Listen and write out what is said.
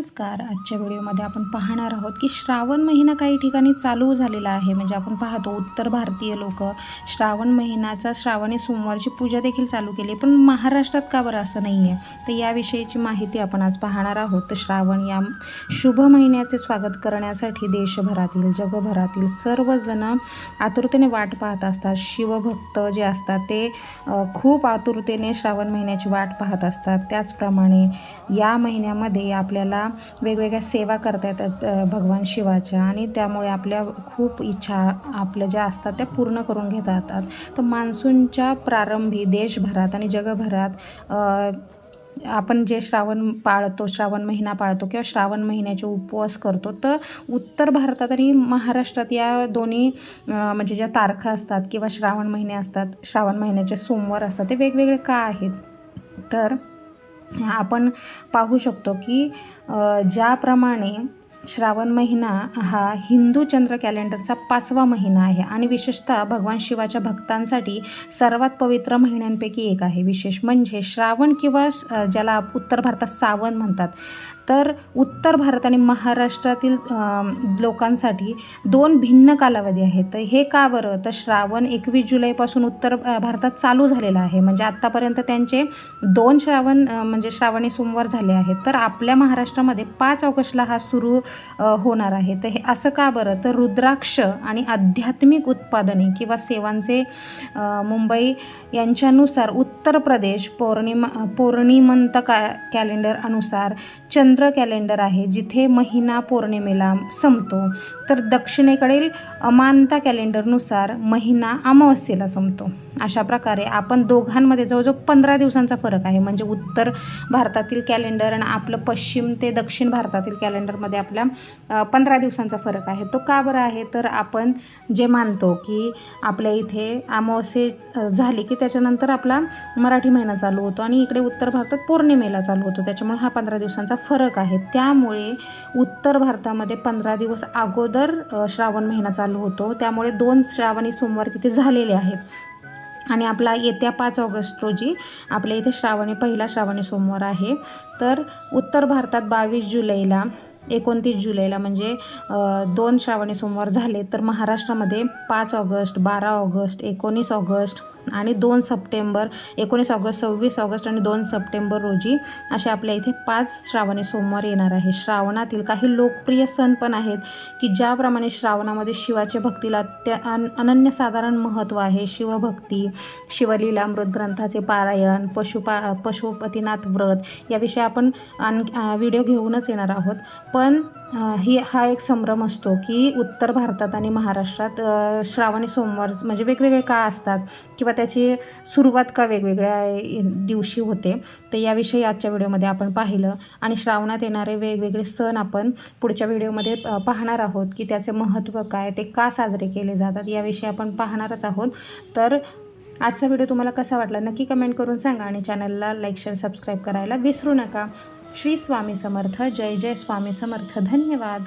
नमस्कार. आजच्या व्हिडिओमध्ये आपण पाहणार आहोत की श्रावण महिना काही ठिकाणी चालू झालेला आहे. म्हणजे आपण पाहतो उत्तर भारतीय लोक श्रावण महिन्याचा श्रावणी सोमवारची पूजा देखील चालू केली. पण महाराष्ट्रात का बरं असं नाही आहे तर याविषयीची माहिती आपण आज पाहणार आहोत. तर श्रावण या शुभ महिन्याचे स्वागत करण्यासाठी देशभरातील जगभरातील सर्वजण आतुरतेने वाट पाहत असतात. शिवभक्त जे असतात ते खूप आतुरतेने श्रावण महिन्याची वाट पाहत असतात. त्याचप्रमाणे या महिन्यामध्ये आपल्याला वेगवेगळ्या सेवा करता येतात भगवान शिवाच्या. आणि त्यामुळे आपल्या खूप इच्छा आपल्या ज्या असतात त्या पूर्ण करून घेता येतात तर मान्सूनच्या प्रारंभी देशभरात आणि जगभरात आपण जे श्रावण पाळतो श्रावण महिना पाळतो किंवा श्रावण महिन्याचे उपवास करतो तर उत्तर भारतात आणि महाराष्ट्रात या दोन्ही म्हणजे ज्या तारखा असतात किंवा श्रावण महिने असतात श्रावण महिन्याचे सोमवार असतात ते वेगवेगळे का आहेत? तर आपण पाहू शकतो की ज्याप्रमाणे श्रावण महिना हा हिंदू चंद्र कॅलेंडरचा पाचवा महिना आहे आणि विशेषतः भगवान शिवाच्या भक्तांसाठी सर्वात पवित्र महिन्यांपैकी एक आहे. विशेष म्हणजे श्रावण किंवा ज्याला उत्तर भारतात सावन म्हणतात. तर उत्तर भारत आणि महाराष्ट्रातील लोकांसाठी दोन भिन्न कालावधी आहेत. तर हे का बरं? तर श्रावण एकवीस जुलैपासून उत्तर भारतात चालू झालेलं आहे. म्हणजे आत्तापर्यंत त्यांचे दोन श्रावण म्हणजे श्रावणी सोमवार झाले आहेत. तर आपल्या महाराष्ट्रामध्ये पाच ऑगस्टला हा सुरू होणार आहे. तर हे असं का बरं? तर रुद्राक्ष आणि आध्यात्मिक उत्पादने किंवा सेवांचे मुंबई यांच्यानुसार उत्तर प्रदेश पौर्णिमा पौर्णिमंत का कॅलेंडर अनुसार चंद्र कॅलेंडर आहे जिथे महिना पौर्णिमेला संपतो. तर दक्षिणेकडील अमानता कॅलेंडरनुसार महिना अमावस्येला संपतो. अशा प्रकारे आपण दोघांमध्ये जवळजवळ पंधरा दिवसांचा फरक आहे. म्हणजे उत्तर भारतातील कॅलेंडर आणि आपलं पश्चिम ते दक्षिण भारतातील कॅलेंडरमध्ये आपल्या पंधरा दिवसांचा फरक आहे. तो का बरं आहे? तर आपण जे मानतो की आपल्या इथे अमावस्ये झाली की त्याच्यानंतर आपला मराठी महिना चालू होतो आणि इकडे उत्तर भारतात पौर्णिमेला चालू होतो. त्याच्यामुळे हा पंधरा दिवसांचा फरक आहे. त्यामुळे उत्तर भारतामध्ये पंधरा दिवस अगोदर श्रावण महिना चालू होतो. त्यामुळे दोन श्रावणी सोमवार तिथे झालेले आहेत. आणि आपला येत्या पाच ऑगस्ट रोजी आपल्या इथे श्रावणी पहिला श्रावणी सोमवार आहे. तर उत्तर भारतात बावीस जुलैला एकोणतीस जुलैला म्हणजे दोन श्रावणी सोमवार झाले. तर महाराष्ट्रामध्ये पाच ऑगस्ट बारा ऑगस्ट एकोणीस ऑगस्ट आणि दोन सप्टेंबर एकोणीस ऑगस्ट सव्वीस ऑगस्ट आणि दोन सप्टेंबर रोजी असे आपल्या इथे पाच श्रावणी सोमवार येणार आहे. श्रावणातील काही लोकप्रिय सण पण आहेत की ज्याप्रमाणे श्रावणामध्ये शिवाच्या भक्तीला त्या अन अनन्यसाधारण महत्त्व आहे. शिवभक्ती शिवलीलामृत ग्रंथाचे पारायण पशुपा पशुपतीनाथ व्रत याविषयी आपण आण व्हिडिओ घेऊनच येणार आहोत. पण ही हा एक संभ्रम असतो की उत्तर भारतात आणि महाराष्ट्रात श्रावणी सोमवार म्हणजे वेगवेगळे का असतात किंवा त्याची सुरुवात का वेगवेगळ्या दिवशी होते तर याविषयी आजच्या व्हिडिओमध्ये आपण पाहिलं. आणि श्रावणात येणारे वेगवेगळे सण आपण पुढच्या व्हिडिओमध्ये पाहणार आहोत की त्याचे महत्त्व काय ते का साजरे केले जातात याविषयी आपण पाहणारच आहोत. तर आजचा व्हिडिओ तुम्हाला कसा वाटला नक्की कमेंट करून सांगा आणि चॅनलला लाईक शेअर सबस्क्राईब करायला विसरू नका. श्री स्वामी समर्थ जय जय स्वामी समर्थ. धन्यवाद.